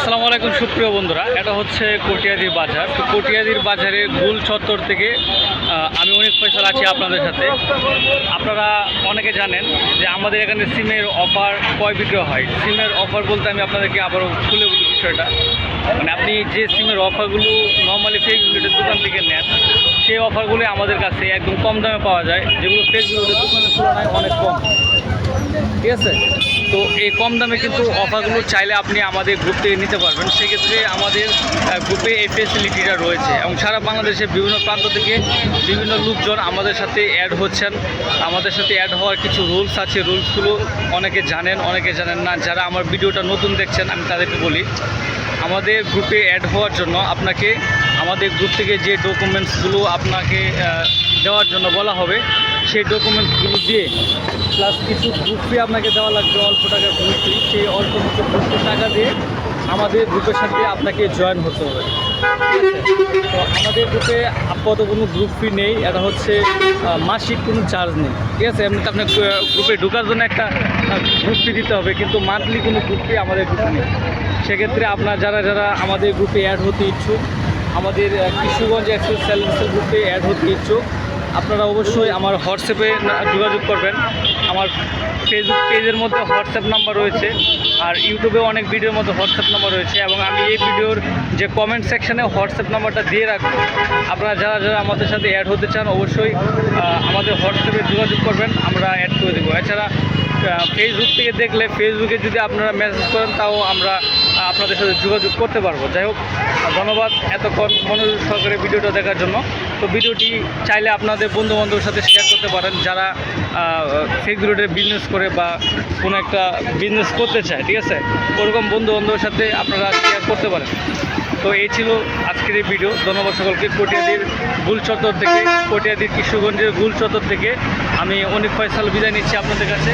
আসসালামু আলাইকুম, সুপ্রিয় বন্ধুরা। এটা হচ্ছে কটিয়াদির বাজার। তো কটিয়াদির বাজারে গুল চত্বর থেকে আমি অনেক ফয়সাল আছি আপনাদের সাথে। আপনারা অনেকে জানেন যে আমাদের এখানে সিমের অফার কয় বিক্রয় হয়? সিমের অফার বলতে আমি আপনাদেরকে আবারও খুলে বলি বিষয়টা। মানে আপনি যে সিমের অফারগুলো নর্মালি ফেসবুকের দোকান থেকে নেন, সেই অফারগুলো আমাদের কাছে একদম কম দামে পাওয়া যায়, যেগুলো ফেসবুকের দোকানের তুলনায় অনেক কম। ঠিক আছে? তো এই কম দামে কিন্তু অফারগুলো চাইলে আপনি আমাদের গ্রুপ থেকে নিতে পারবেন। সেক্ষেত্রে আমাদের গ্রুপে এই ফেসিলিটিটা রয়েছে এবং সারা বাংলাদেশের বিভিন্ন প্রান্ত থেকে বিভিন্ন লোকজন আমাদের সাথে অ্যাড হচ্ছেন। আমাদের সাথে অ্যাড হওয়ার কিছু রুলস আছে। রুলসগুলো অনেকে জানেন অনেকে জানেন না। যারা আমার ভিডিওটা নতুন দেখছেন, আমি তাদেরকে বলি, আমাদের গ্রুপে অ্যাড হওয়ার জন্য আপনাকে, আমাদের গ্রুপ থেকে যে ডকুমেন্টসগুলো আপনাকে দেওয়ার জন্য বলা হবে। সেই ডকুমেন্টসগুলো দিয়ে প্লাস কিছু গ্রুপ আপনাকে দেওয়া লাগবে, অল্প টাকা গ্রুপ সেই অল্প কিছু গ্রুপ টাকা দিয়ে আমাদের গ্রুপের সাথে আপনাকে জয়েন হতে হবে। তো আমাদের গ্রুপে আপাতত কোনো গ্রুপ ফি নেই, এটা হচ্ছে মাসিক কোনো চার্জ নেই। ঠিক আছে? এমনিতে আপনার গ্রুপে ঢোকার জন্য একটা গ্রুপ ফি দিতে হবে, কিন্তু মান্থলি কোনো গ্রুপ ফি আমাদের গ্রুপে নেই। সেক্ষেত্রে আপনার যারা যারা আমাদের গ্রুপে অ্যাড হতে ইচ্ছুক, আমাদের কিশোরগঞ্জ এক্সেস স্যালেন্সের গ্রুপে অ্যাড হতে ইচ্ছুক আপনারা অবশ্যই আমার হোয়াটসঅ্যাপে যোগাযোগ করবেন। আমার ফেসবুক পেজের মধ্যে হোয়াটসঅ্যাপ নাম্বার রয়েছে আর ইউটিউবে অনেক ভিডিওর মধ্যে হোয়াটসঅ্যাপ নাম্বার রয়েছে এবং আমি এই ভিডিওর যে কমেন্ট সেকশানে হোয়াটসঅ্যাপ নাম্বারটা দিয়ে রাখব। আপনারা যারা যারা আমাদের সাথে অ্যাড হতে চান, অবশ্যই আমাদের হোয়াটসঅ্যাপে যোগাযোগ করবেন, আমরা অ্যাড করে দেবো। এছাড়া ফেসবুক থেকে দেখলে ফেসবুকে যদি আপনারা মেসেজ করেন, তাও আমরা আপনাদের সাথে যোগাযোগ করতে পারব। যাই হোক, ধন্যবাদ এতক্ষণ মনোযোগ সহকারে ভিডিওটা দেখার জন্য। তো ভিডিওটি চাইলে আপনাদের বন্ধু বান্ধবের সাথে শেয়ার করতে পারেন, যারা ফেসবুকে বিজনেস করে বা কোনো একটা বিজনেস করতে চায়, ঠিক আছে? ওরকম বন্ধু বান্ধবের সাথে আপনারা শেয়ার করতে পারেন। তো এই ছিল আজকের এই ভিডিও ধন্যবাদ সকলকে। কটিয়াদির গুল চত্বর থেকে, কটিয়াদির কিশোরগঞ্জের গুল চত্বর থেকে আমি অনেক ফয়সাল বিদায় নিচ্ছি আপনাদের কাছে।